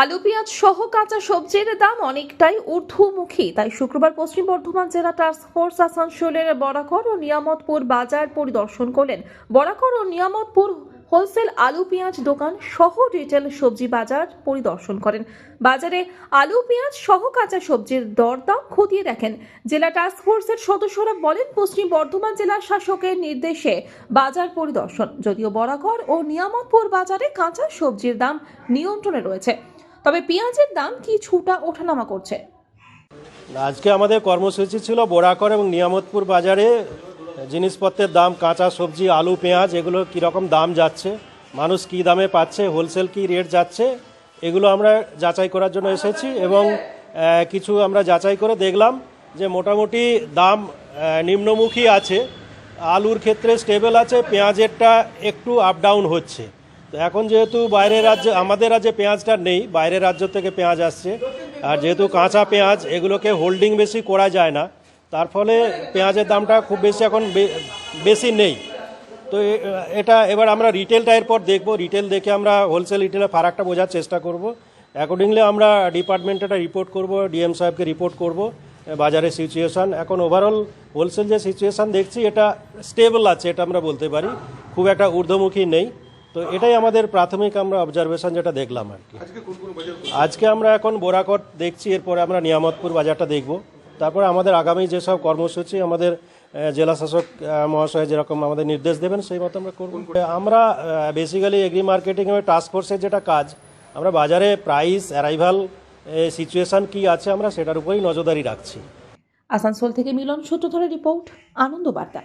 আলু, পেঁয়াজ সহ কাঁচা সবজির দাম অনেকটাই ঊর্ধ্বমুখী। তাই শুক্রবার পশ্চিম বর্ধমান জেলা টাস্ক ফোর্স আসানসোলের বরাকর ও নিয়ামতপুর বাজার পরিদর্শন করলেন। বরাকর ও নিয়ামতপুর হোলসেল আলু, পেঁয়াজ দোকান সহ রিটেল সবজি বাজার পরিদর্শন করেন। বাজারে আলু, পেঁয়াজ সহ কাঁচা সবজির দরদাম খতিয়ে দেখেন। জেলা টাস্ক ফোর্সের সদস্যরা বলেন, পশ্চিম বর্ধমান জেলা শাসকের নির্দেশে বাজার পরিদর্শন, যদিও বরাকর ও নিয়ামতপুর বাজারে কাঁচা সবজির দাম নিয়ন্ত্রণে রয়েছে। তবে পেঁয়াজের দাম কিছুটা ওঠানামা করছে? আজকে আমাদের কর্মসূচি ছিল বোরাকর এবং নিয়ামতপুর বাজারে জিনিসপত্রের দাম, কাঁচা সবজি, আলু, পেঁয়াজ, এগুলো কীরকম দাম যাচ্ছে, মানুষ কী দামে পাচ্ছে হোলসেল কী রেট যাচ্ছে, এগুলো আমরা যাচাই করার জন্য এসেছি এবং কিছু আমরা যাচাই করে দেখলাম যে মোটামুটি দাম নিম্নমুখী আছে, আলুর ক্ষেত্রে স্টেবল আছে, পেঁয়াজেরটা একটু আপ ডাউন হচ্ছে। এখন যেহেতু বাইরের রাজ্যে, আমাদের রাজ্যে পেঁয়াজটা নেই, বাইরের রাজ্য থেকে পেঁয়াজ আসছে। আর যেহেতু কাঁচা পেঁয়াজ, এগুলোকে হোল্ডিং বেশি করা যায় না। তার ফলে পেঁয়াজের দামটা খুব বেশি এখন বেশি নেই। তো এটা এবার আমরা রিটেলটা এরপর দেখব। রিটেল দেখে আমরা হোলসেল রিটেলের ফারাকটা বোঝার চেষ্টা করব। অ্যাকর্ডিংলি আমরা ডিপার্টমেন্টে একটা রিপোর্ট করব ডিএম সাহেবকে রিপোর্ট করব বাজারের সিচুয়েশান এখন ওভারঅল হোলসেল যে সিচুয়েশান দেখছি, এটা স্টেবল আছে, এটা আমরা বলতে পারি। খুব একটা ঊর্ধ্বমুখী নেই। তো এটাই আমাদের প্রাথমিক আমরা অবজারভেশন যেটা দেখলাম আর কি। আজকে আমরা এখন বোরাকট দেখছি এরপরে আমরা নিয়ামতপুর বাজারটা দেখব। তারপরে আমাদের আগামী যেসব কর্মসূচি আমাদের জেলা শাসক মহাশয় যেরকম আমাদের নির্দেশ দেবেন সেই মতো আমরা করব। আমরা বেসিক্যালি এগ্রি মার্কেটিং এবং টাস্ক ফোর্সের যেটা কাজ আমরা বাজারে প্রাইস অ্যারাইভাল সিচুয়েশন কি আছে আমরা সেটার উপরেই নজরদারি রাখছি। আসানসোল থেকে মিলন সূত্রধরের রিপোর্ট আনন্দ বার্তা